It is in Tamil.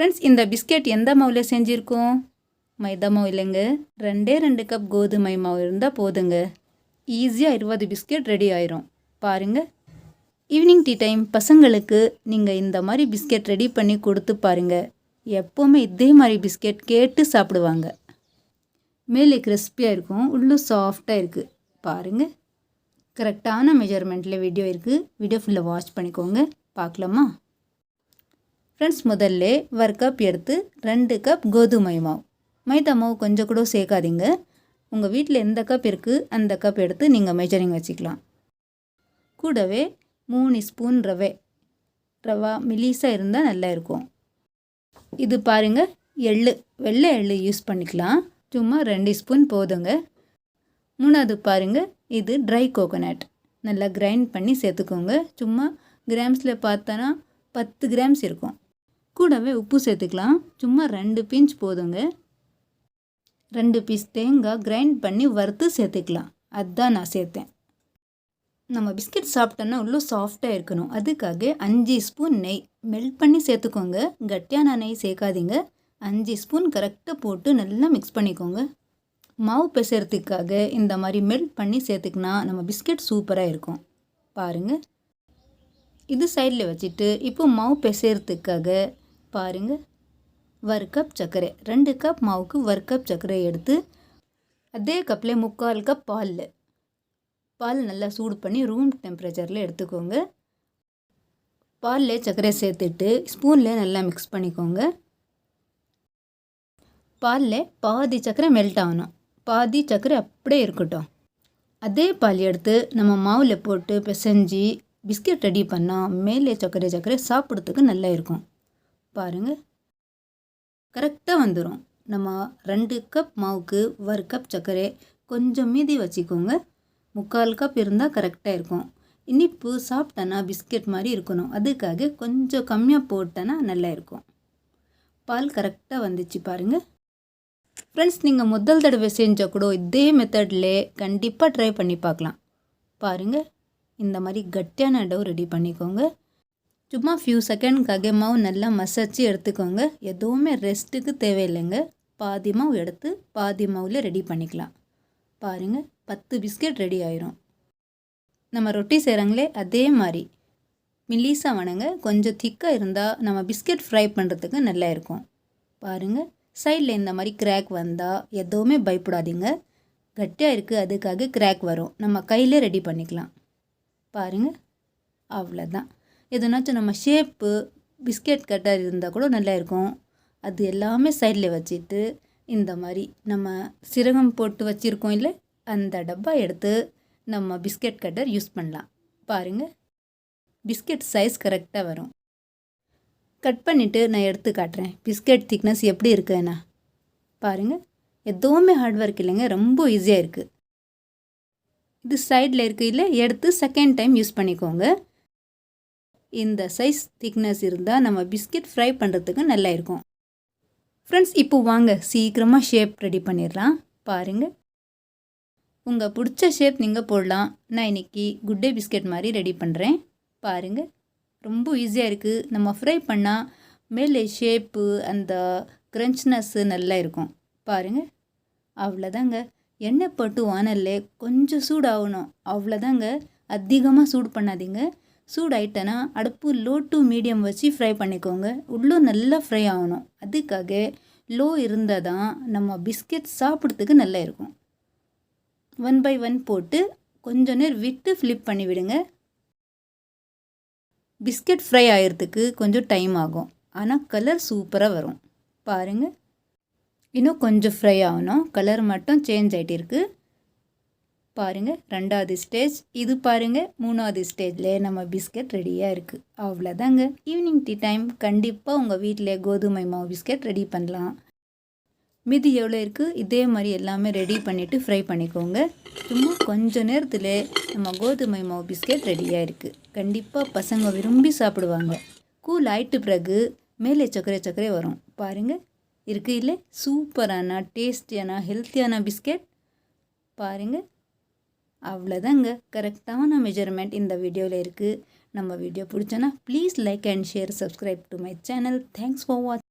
ஃப்ரெண்ட்ஸ் இந்த பிஸ்கெட் எந்த மாவில் செஞ்சுருக்கோம்? மைதா மாவு இல்லைங்க. ரெண்டே ரெண்டு கப் கோதுமை மாவு இருந்தால் போதுங்க. ஈஸியாக இருபது பிஸ்கெட் ரெடி ஆயிரும். பாருங்கள் ஈவினிங் டீ டைம் பசங்களுக்கு நீங்கள் இந்த மாதிரி பிஸ்கெட் ரெடி பண்ணி கொடுத்து பாருங்கள் எப்போவுமே இதே மாதிரி பிஸ்கெட் கேட்டு சாப்பிடுவாங்க. மேலே கிறிஸ்பியாக இருக்கும். உள்ளும் சாஃப்டாக இருக்குது பாருங்கள் கரெக்டான மெஜர்மெண்ட்டில் வீடியோ இருக்குது வீடியோ ஃபுல்லாக வாட்ச் பண்ணிக்கோங்க. பார்க்கலாமா? ஃப்ரெண்ட்ஸ் முதல்ல ஒரு கப் எடுத்து ரெண்டு கப் கோதுமை மாவு. மைதா மாவு கொஞ்சம் கூட சேர்க்காதீங்க. உங்கள் வீட்டில் எந்த கப் இருக்குது அந்த கப் எடுத்து நீங்கள் மெஜரிங் வச்சுக்கலாம். கூடவே மூணு ஸ்பூன் ரவை. ரவா மிலீஸாக இருந்தால் நல்லா இருக்கும். இது பாருங்கள் எள்ளு. வெள்ளை எள்ளு யூஸ் பண்ணிக்கலாம். சும்மா ரெண்டு ஸ்பூன் போதுங்க. மூணாவது பாருங்கள் இது ட்ரை கோகோனட் நல்லா கிரைண்ட் பண்ணி சேர்த்துக்கோங்க. சும்மா கிராம்ஸில் பார்த்தோன்னா பத்து கிராம்ஸ் இருக்கும். கூடவே உப்பு சேர்த்துக்கலாம். சும்மா ரெண்டு பிஞ்ச் போதுங்க. ரெண்டு பீஸ் தேங்காய் கிரைண்ட் பண்ணி வறுத்து சேர்த்துக்கலாம். அதுதான் நான் சேர்த்தேன். நம்ம பிஸ்கட் சாப்பிட்டோன்னா உள்ளே சாஃப்டாக இருக்கணும். அதுக்காக அஞ்சு ஸ்பூன் நெய். மெல்ட் பண்ணி சேர்த்துக்கோங்க. கட்டியான நெய் சேர்க்காதீங்க. அஞ்சு ஸ்பூன் கரெக்டாக போட்டு நல்லா மிக்ஸ் பண்ணிக்கோங்க. மாவு பிசைறதுக்காக இந்த மாதிரி மெல்ட் பண்ணி சேர்த்துக்கினா நம்ம பிஸ்கெட் சூப்பராக இருக்கும். பாருங்கள் இது சைடில் வச்சுட்டு இப்போ மாவு பிசைறதுக்காக பாருங்கள் ஒரு கப் சர்க்கரை. ரெண்டு கப் மாவுக்கு ஒரு கப் சர்க்கரை எடுத்து அதே கப்பில் முக்கால் கப் பாலில் பால் நல்லா சூடு பண்ணி ரூம் டெம்பரேச்சரில் எடுத்துக்கோங்க. பாலில் சர்க்கரை சேர்த்துட்டு ஸ்பூனில் நல்லா மிக்ஸ் பண்ணிக்கோங்க. பாலில் பாதி சர்க்கரை மெல்ட் ஆகணும். பாதி சர்க்கரை அப்படியே இருக்கட்டும். அதே பால் எடுத்து நம்ம மாவில் போட்டு பிசைஞ்சி பிஸ்கெட் ரெடி பண்ணால் மேலே சர்க்கரை சர்க்கரை சாப்பிட்றதுக்கு நல்லா இருக்கும். பாருங்கள் கரெக்டாக வந்துடும் நம்ம ரெண்டு கப் மாவுக்கு ஒரு கப் சர்க்கரை கொஞ்சம் மீதி வச்சுக்கோங்க. முக்கால் கப் இருந்தால் கரெக்டாக இருக்கும். இனிப்பு சாப்பிட்டேன்னா பிஸ்கெட் மாதிரி இருக்கணும். அதுக்காக கொஞ்சம் கம்மியாக போட்டேன்னா நல்லா இருக்கும். பால் கரெக்டாக வந்துச்சு பாருங்கள் ஃப்ரெண்ட்ஸ் நீங்கள் முதல் தடவை செஞ்சால் கூட இதே மெத்தட்லே கண்டிப்பாக ட்ரை பண்ணி பார்க்கலாம். பாருங்கள் இந்த மாதிரி கட்டியான டவ் ரெடி பண்ணிக்கோங்க. சும்மா ஃபியூ செகண்ட்காக மாவு நல்லா மசாச்சு எடுத்துக்கோங்க. எதுவுமே ரெஸ்ட்டுக்கு தேவையில்லைங்க. பாதி மாவு எடுத்து பாதி மாவில் ரெடி பண்ணிக்கலாம். பாருங்கள் பத்து பிஸ்கெட் ரெடி ஆயிரும். நம்ம ரொட்டி செய்கிறாங்களே அதே மாதிரி. மில்லீஸாக வணங்க கொஞ்சம் திக்காக இருந்தால் நம்ம பிஸ்கெட் ஃப்ரை பண்ணுறதுக்கு நல்லா இருக்கும். பாருங்கள் சைடில் இந்த மாதிரி கிராக் வந்தால் எதுவுமே பயப்படாதீங்க. கட்டியாக இருக்குது அதுக்காக கிராக் வரும். நம்ம கையிலே ரெடி பண்ணிக்கலாம். பாருங்கள் அவ்வளோதான் எதுனாச்சும் நம்ம ஷேப்பு பிஸ்கெட் கட்டர் இருந்தால் கூட நல்லா இருக்கும். அது எல்லாமே சைடில் வச்சுட்டு இந்த மாதிரி நம்ம சிரகம் போட்டு வச்சுருக்கோம் இல்லை அந்த டப்பா எடுத்து நம்ம பிஸ்கெட் கட்டர் யூஸ் பண்ணலாம். பாருங்கள் பிஸ்கெட் சைஸ் கரெக்டாக வரும். கட் பண்ணிவிட்டு நான் எடுத்து காட்டுறேன். பிஸ்கெட் திக்னஸ் எப்படி இருக்குண்ணா பாருங்கள் எதுவுமே ஹார்ட் ஒர்க் இல்லைங்க. ரொம்ப ஈஸியாக இருக்குது இது சைடில் இல்லை எடுத்து செகண்ட் டைம் யூஸ் பண்ணிக்கோங்க. இந்த சைஸ் திக்னஸ் இருந்தால் நம்ம பிஸ்கெட் ஃப்ரை பண்ணுறதுக்கு நல்லா இருக்கும். ஃப்ரெண்ட்ஸ் இப்போ வாங்க சீக்கிரமாக ஷேப் ரெடி பண்ணிடலாம். பாருங்கள் உங்கள் பிடிச்ச ஷேப் நீங்கள் போடலாம். நான் இன்றைக்கி குட் டே பிஸ்கெட் மாதிரி ரெடி பண்ணுறேன் பாருங்கள் ரொம்ப ஈஸியாக இருக்குது நம்ம ஃப்ரை பண்ணால் மேலே ஷேப்பு அந்த க்ரன்ச்னஸ்ஸு நல்லா இருக்கும். பாருங்கள் அவ்வளோதாங்க எண்ணெய் போட்டு வானல்ல கொஞ்சம் சூடாகணும். அவ்வளோதாங்க அதிகமாக சூடு பண்ணாதீங்க. சூடாயிட்டேன்னா அடுப்பு லோ டு மீடியம் வச்சு ஃப்ரை பண்ணிக்கோங்க. உள்ளும் நல்லா ஃப்ரை ஆகணும். அதுக்காக லோ இருந்தால் தான் நம்ம பிஸ்கெட் சாப்பிட்றதுக்கு நல்லா இருக்கும். ஒன் பை ஒன் போட்டு கொஞ்ச நேரம் விட்டு ஃப்ளிப் பண்ணி விடுங்க. பிஸ்கெட் ஃப்ரை ஆகிறதுக்கு கொஞ்சம் டைம் ஆகும். ஆனால் கலர் சூப்பராக வரும். பாருங்கள் இன்னும் கொஞ்சம் ஃப்ரை ஆகணும். கலர் மட்டும் சேஞ்ச் ஆகிட்டு இருக்குது பாருங்கள் ரெண்டாவது ஸ்டேஜ் இது பாருங்கள் மூணாவது ஸ்டேஜில் நம்ம பிஸ்கட் ரெடியாக இருக்குது அவ்வளோதாங்க ஈவினிங் டீ டைம் கண்டிப்பாக உங்கள் வீட்டில் கோதுமை மாவு பிஸ்கட் ரெடி பண்ணலாம். மீதி எவ்வளோ இருக்குது இதே மாதிரி எல்லாமே ரெடி பண்ணிவிட்டு ஃப்ரை பண்ணிக்கோங்க. சும்மா கொஞ்சம் நேரத்தில் நம்ம கோதுமை மாவு பிஸ்கெட் ரெடியாக இருக்குது கண்டிப்பாக பசங்க விரும்பி சாப்பிடுவாங்க. கூல் ஆயிட்டு பிறகு மேலே சக்கரை சக்கரை வரும். பாருங்கள் இருக்குது இல்லை? சூப்பரான டேஸ்டியான ஹெல்த்தியான பிஸ்கெட் பாருங்கள் அவ்வளோதாங்க கரெக்டான மெஜர்மெண்ட் இந்த வீடியோவில் இருக்குது நம்ம video பிடிச்சோன்னா please like and share subscribe to my channel thanks for watch